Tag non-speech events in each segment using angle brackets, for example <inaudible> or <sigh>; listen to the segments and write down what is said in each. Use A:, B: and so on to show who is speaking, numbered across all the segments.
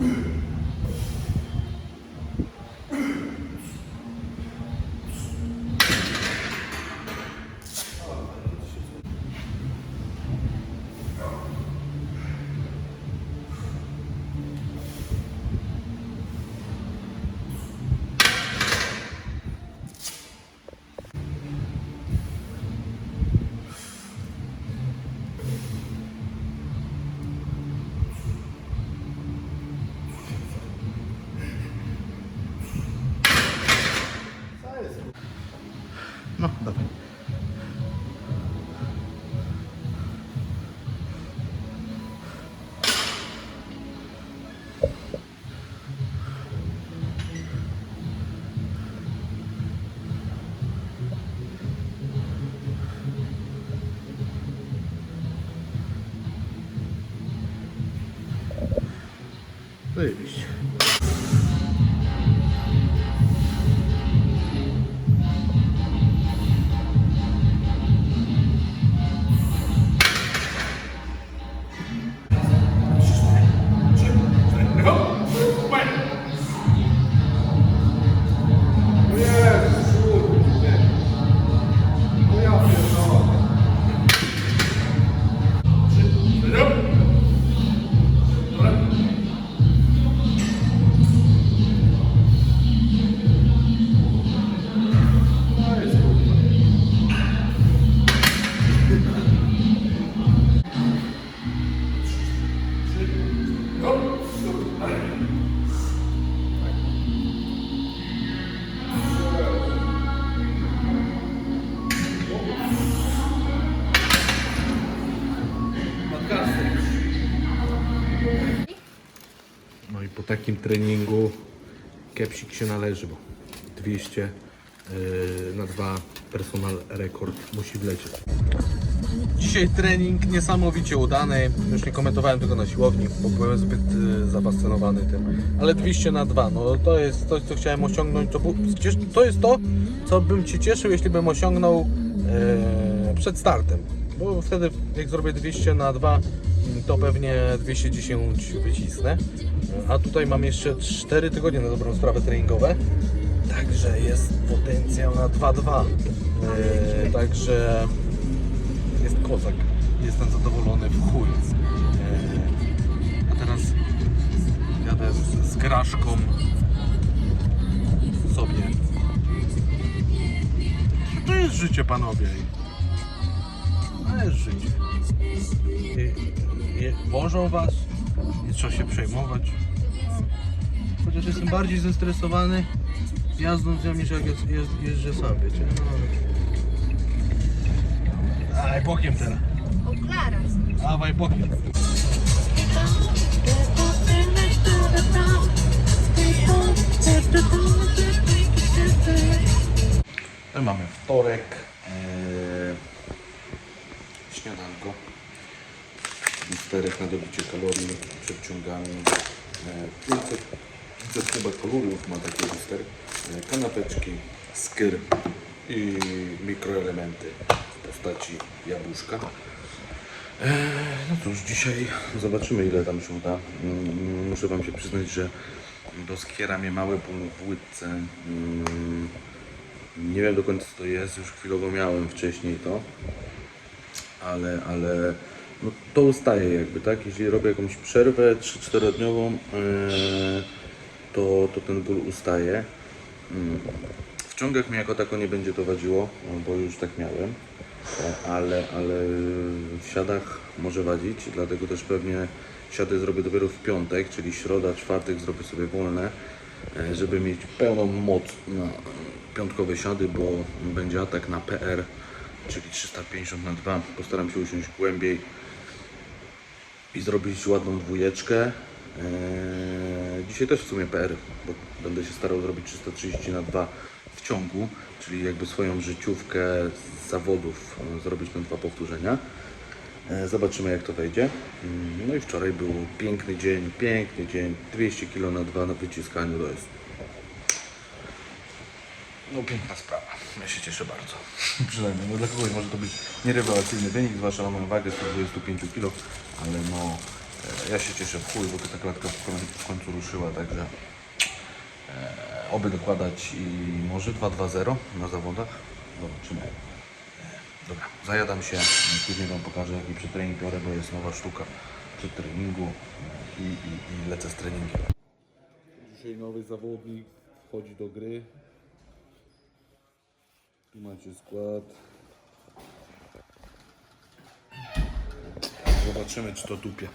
A: Mm-hmm. なん。だろ takim treningu kepsik się należy, bo 200 yy, na 2 personal rekord musi wlecieć. Dzisiaj trening niesamowicie udany. Już nie komentowałem tego na siłowni, bo byłem zbyt yy, zafascynowany tym. Ale 200 na 2, no to jest coś, co chciałem osiągnąć. To, to jest to, co bym się cieszył, jeśli bym osiągnął yy, przed startem. Bo wtedy, jak zrobię 200 na 2, to pewnie 210 wycisnę. A tutaj mam jeszcze 4 tygodnie na dobrą sprawę treningowe. Także jest potencjał na 2-2. Yy, także jest kozak. Jestem zadowolony w chuj. Yy, a teraz jadę z, z graszką sobie. To jest życie, panowie. To jest życie. I, i, wożą was, nie trzeba się przejmować. Chociaż jestem bardziej zestresowany jazdą z nią niż jak jest, jest, jeżdżę sam, wiecie? No. Aj, bokiem teraz. Dawaj bokiem. No mamy wtorek. Śniadanko. Listerek na dobicie kalorii przed ciągami. Eee, 500, 500 chyba kaloriów ma taki lister. Eee, kanapeczki, skyr i mikroelementy w postaci jabłuszka. Eee, No cóż, dzisiaj zobaczymy ile tam się uda. Mm, Muszę Wam się przyznać, że do skiera mnie ból w łydce. Mm, Nie wiem do końca co to jest, już chwilowo miałem wcześniej to, ale, ale no, to ustaje jakby, tak? Jeśli robię jakąś przerwę 3-4 dniową, eee, to, to ten ból ustaje. Mm. W ciągach mi jako tako nie będzie to wadziło, bo już tak miałem, e, ale, ale w siadach może wadzić, dlatego też pewnie siady zrobię dopiero w piątek, czyli środa, czwartek zrobię sobie wolne, e, żeby mieć pełną moc na piątkowe siady, bo będzie atak na PR, czyli 350 na 2. Postaram się usiąść głębiej i zrobić ładną dwójeczkę. Eee, dzisiaj też w sumie PR, bo będę się starał zrobić 330 na 2 w ciągu, czyli jakby swoją życiówkę z zawodów e, zrobić na dwa powtórzenia. E, Zobaczymy jak to wejdzie. Mm, No i wczoraj był piękny dzień, piękny dzień, 200 kg na 2 na wyciskaniu to jest no piękna sprawa. Ja się cieszę bardzo. <laughs> Przynajmniej. No dla kogoś może to być nierewelacyjny wynik, zwłaszcza na moją wagę 125 kg, ale no e, ja się cieszę w chuj, bo ta klatka w końcu, w końcu ruszyła, także e, oby dokładać i może 2-2-0 na zawodach. Zobaczymy. E, dobra, zajadam się, później Wam pokażę jaki przetrening biorę, bo jest nowa sztuka przed treningu e, i, i, i lecę z treningiem. Dzisiaj nowy zawodnik wchodzi do gry. Macie skład. Zobaczymy, czy to tupie.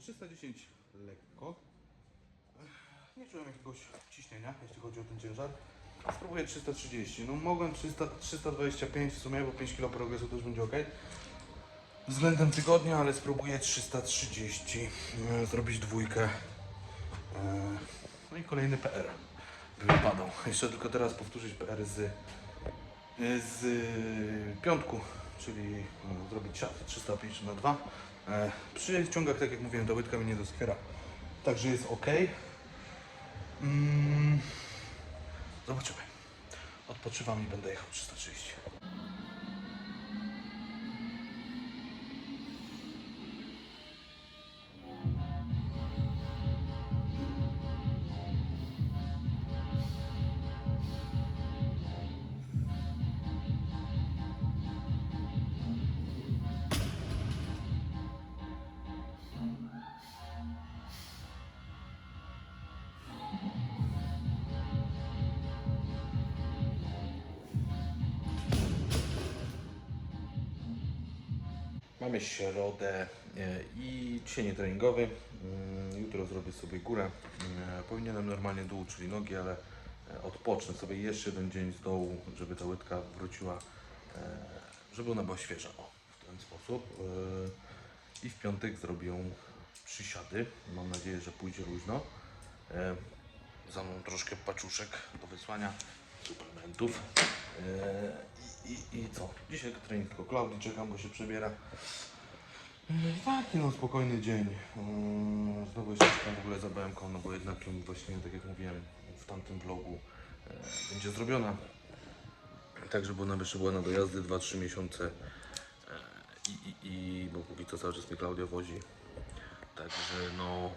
A: 310 lekko. Nie czułem jakiegoś ciśnienia, jeśli chodzi o ten ciężar. Spróbuję 330. No mogłem 300, 325 w sumie, bo 5 kg progresu też będzie ok. Względem tygodnia, ale spróbuję 330 e, zrobić dwójkę. E, No i kolejny PR wypadał. Jeszcze tylko teraz powtórzyć PR z, e, z piątku, czyli zrobić siat 350 na 2. E, Przy ciągach, tak jak mówiłem, ta łydka mi nie doskwiera. Także jest ok. Mm, zobaczymy. Odpoczywam i będę jechał 330. Mamy środę e, i dzisiaj nie treningowy. Mm, Jutro zrobię sobie górę. E, Powinienem normalnie dół, czyli nogi, ale e, odpocznę sobie jeszcze jeden dzień z dołu, żeby ta łydka wróciła, e, żeby ona była świeża. O, w ten sposób. I w piątek zrobię przysiady. Mam nadzieję, że pójdzie luźno. Za mną troszkę paczuszek do wysłania, suplementów. E, I, i, I co? Dzisiaj trening tylko Klaudii, czekam, bo się przebiera. I taki no spokojny dzień. Yy, Znowu jeszcze czekam w ogóle za BMK, no bo jednak właśnie, tak jak mówiłem w tamtym vlogu, e, będzie zrobiona. Tak, żeby ona jeszcze była na dojazdy 2-3 miesiące. E, I, i, I bo póki co cały czas mnie Klaudia wozi. Także no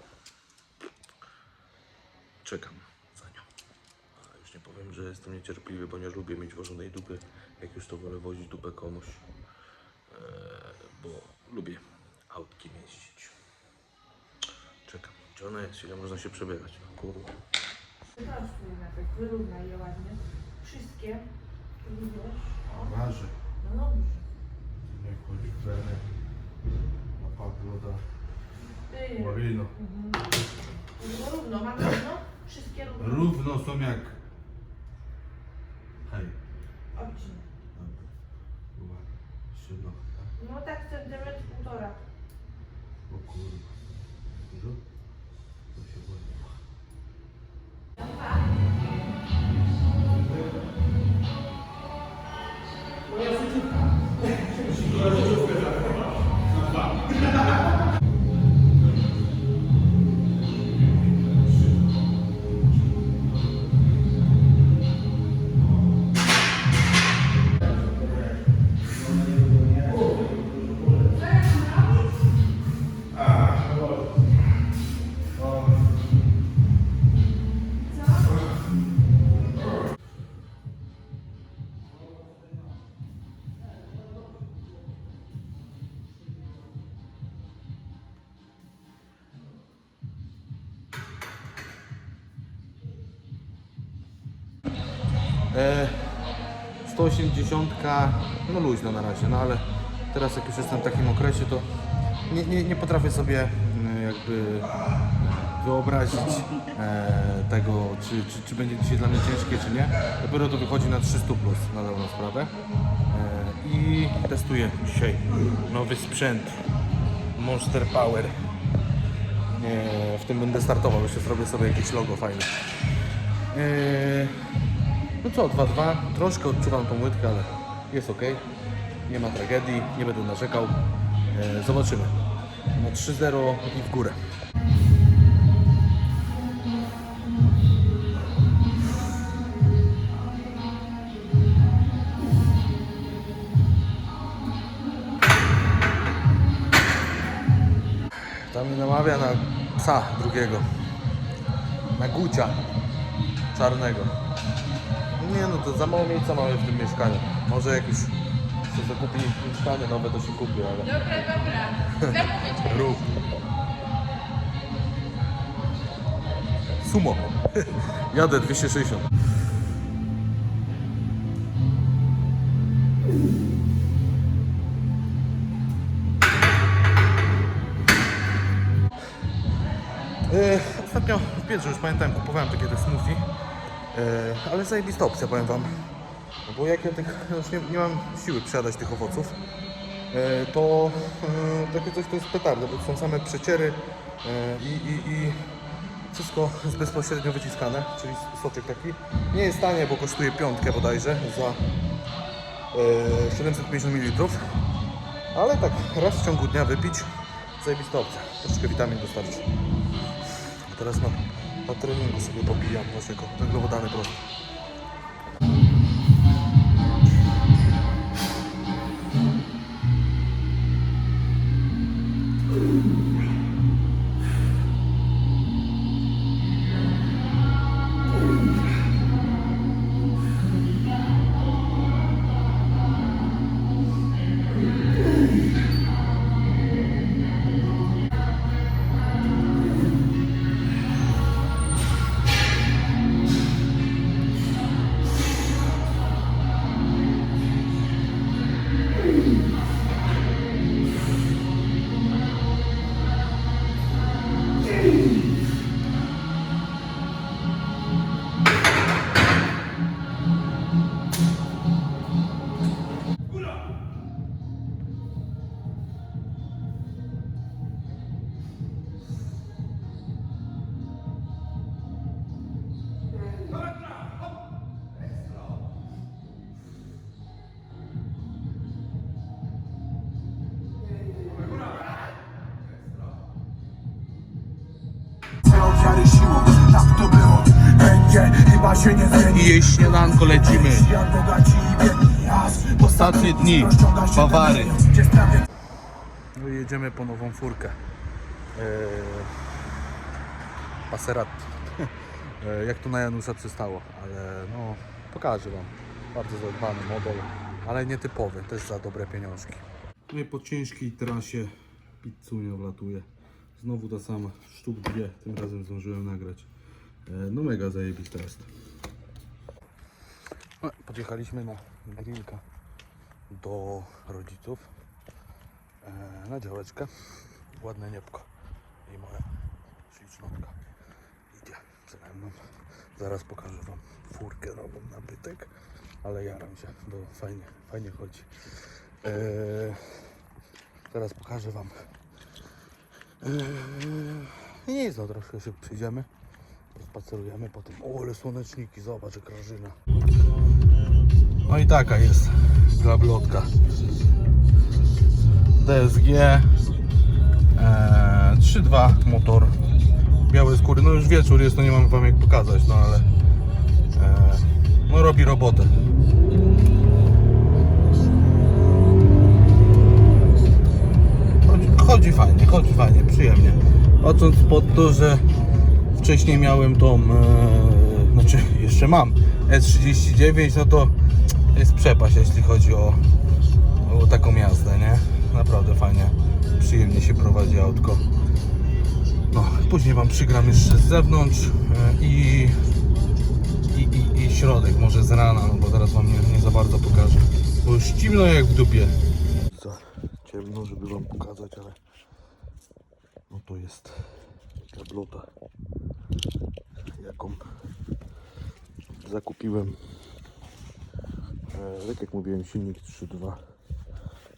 A: czekam. A już nie powiem, że jestem niecierpliwy, ponieważ lubię mieć wożonej dupy. Jak już to wolę wozić dupę komuś. E, bo lubię autkiem jeździć. Czekam. Gdzie ona jest? Ile można się przebierać? Kurwa.
B: Wyprostuj najpierw, wyrównaj je ładnie. Wszystkie. Widzisz? O,
A: Marzy.
B: no dobrze.
A: Jak chodzi w trenę. Na Pabloda.
B: Ty.
A: Marino.
B: Mhm. No równo, mamy równo? Wszystkie równo.
A: Równo są jak...
B: No tak centymetr, półtora.
A: O kurwa. 180, no luźno na razie, no ale teraz jak już jestem w takim okresie, to nie, nie, nie potrafię sobie mm, jakby wyobrazić e, tego, czy, czy, czy będzie dzisiaj dla mnie ciężkie, czy nie. Dopiero to wychodzi na 300 plus na dobrą sprawę. E, I testuję dzisiaj nowy sprzęt Monster Power. E, w tym będę startował, jeszcze zrobię sobie jakieś logo fajne. E, no co, 2-2. Troszkę odczuwam tą łydkę, ale jest ok. Nie ma tragedii, nie będę narzekał. E, zobaczymy. No 3-0 i w górę. Tam mnie namawia na psa drugiego. Na gucia czarnego. Nie no, to za mało miejsca mamy w tym mieszkaniu. Może jak już się zakupi mieszkanie nowe, to się kupi, ale...
C: Dobra, dobra. Zamówię cię. <laughs>
A: Rób. Sumo. <laughs> Jadę 260. ostatnio w Biedrze, już pamiętałem, kupowałem takie te smoothie, e, ale zajebista opcja, powiem Wam. No bo jak ja tych, już nie, nie mam siły przejadać tych owoców, e, to e, takie coś to jest petarda, bo są same przeciery i, i, wszystko jest bezpośrednio wyciskane, czyli soczek taki. Nie jest tanie, bo kosztuje piątkę bodajże za e, 750 ml. Ale tak raz w ciągu dnia wypić, zajebista opcja. Troszeczkę witamin dostarczy. A teraz na, na treningu sobie popijam naszego węglowodany prosty.
D: Się nie zmieni
A: śniadanko lecimy. Ostatnie dni, Bawary. No i jedziemy po nową furkę. Eee, Passeratti. <laughs> Eee, jak to na Janusza przystało, ale no pokażę Wam. Bardzo zadbany model, ale nietypowy, też za dobre pieniążki. No i po ciężkiej trasie pizzunio wlatuje. Znowu ta sama, sztuk dwie, tym razem zdążyłem nagrać. Eee, no mega zajebista jest. No, podjechaliśmy na grillka do rodziców e, na działeczkę. Ładne niebko i moja ślicznotka idzie przede mną. Zaraz pokażę Wam furkę nową nabytek, ale jaram się, bo fajnie, fajnie chodzi. E, teraz pokażę Wam. E, nie jest no, troszkę się przyjdziemy. Spacerujemy potem. O, ale słoneczniki, zobacz, jak rażyna. No i taka jest gablotka. DSG e, 3.2 motor. Białe skóry, no już wieczór jest, to nie mam wam jak pokazać, no ale e, no robi robotę. Chodzi, chodzi fajnie, chodzi fajnie, przyjemnie. Patrząc pod to, że wcześniej miałem tą e, znaczy jeszcze mam E39, no to jest przepaść jeśli chodzi o o taką jazdę, nie? Naprawdę fajnie, przyjemnie się prowadzi autko. No, później Wam przygram jeszcze z zewnątrz e, i, i, i, i środek, może z rana, no bo teraz Wam nie, nie za bardzo pokażę. Bo już zimno jak w dupie. Za ciemno, żeby Wam pokazać, ale no to jest gablota, jaką zakupiłem Tak jak mówiłem, silnik 3.2.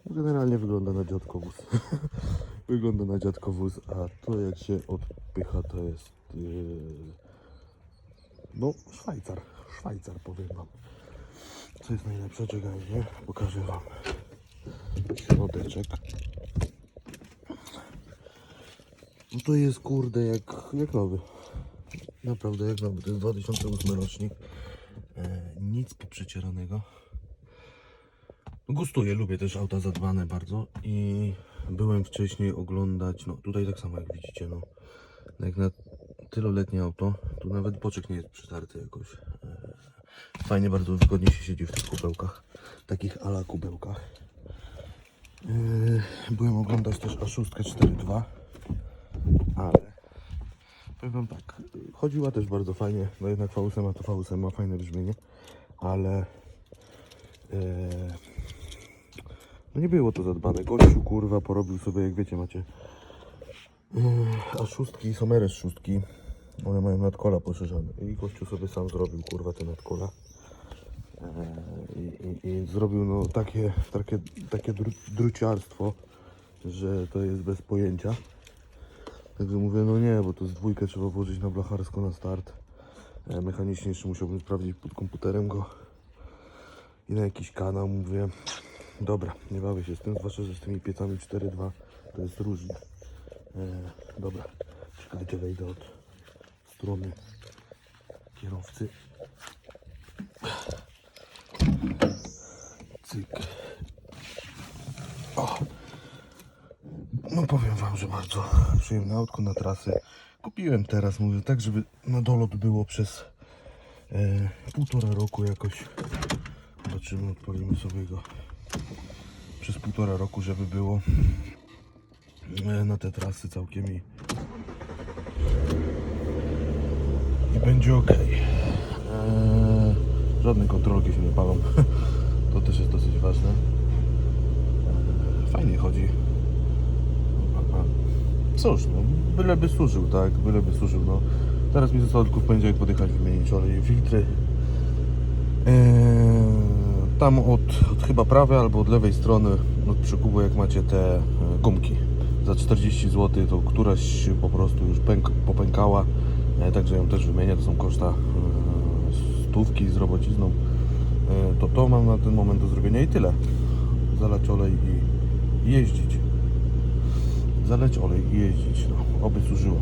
A: Generalnie wygląda na dziadkowóz. <laughs> wygląda na dziadkowóz, a to jak się odpycha to jest yy, no Szwajcar. Szwajcar powiem wam. Co jest najlepsze, czekajcie, pokażę wam środeczek. No to jest kurde jak, jak nowy. Naprawdę jak nowy. To jest 2008 rocznik. E, nic poprzecieranego. Gustuję, lubię też auta zadbane bardzo i byłem wcześniej oglądać, no tutaj tak samo jak widzicie, no jak na tyloletnie auto, tu nawet boczek nie jest przytarty jakoś. E, Fajnie, bardzo wygodnie się siedzi w tych kubełkach, takich ala kubełkach. E, Byłem oglądać też A6 4.2, ale powiem wam tak, chodziła też bardzo fajnie, no jednak V8 ma to V8 ma fajne brzmienie, ale e, no nie było to zadbane. Gościu kurwa porobił sobie, jak wiecie, macie e, A szóstki RS szóstki. One mają nadkola poszerzone. I gościu sobie sam zrobił, kurwa, te nadkola. Eee, I, i, I zrobił no takie, takie, takie dru, druciarstwo, że to jest bez pojęcia. Także mówię, no nie, bo to z dwójkę trzeba włożyć na blacharsko na start. E, mechanicznie jeszcze musiałbym sprawdzić pod komputerem go. I na jakiś kanał mówię, dobra, nie bawię się z tym, zwłaszcza, że z tymi piecami 4.2 to jest różnie. E, dobra, czekajcie, wejdę od strony kierowcy. Cyk. O. No powiem wam, że bardzo przyjemne autko na trasy. Kupiłem teraz, mówię, tak żeby na dolot było przez e, półtora roku jakoś. Zobaczymy, odpalimy sobie go przez półtora roku, żeby było e, na te trasy całkiem i, i będzie ok. E, żadne kontrolki się nie palą. <laughs> To też jest dosyć ważne. E, fajnie chodzi. A. Cóż, no, byleby służył, tak, byleby służył, no. Teraz mi zostało tylko w poniedziałek podjechać, wymienić olej i filtry. Eee, tam od, od chyba prawej albo od lewej strony od przekupu jak macie te e, gumki. Za 40 zł to któraś po prostu już pęk, popękała. E, także ją też wymienię, to są koszta e, stówki z robocizną. To to mam na ten moment do zrobienia i tyle. Zalać olej i, i jeździć. Zaleć olej i jeździć. No, oby służyło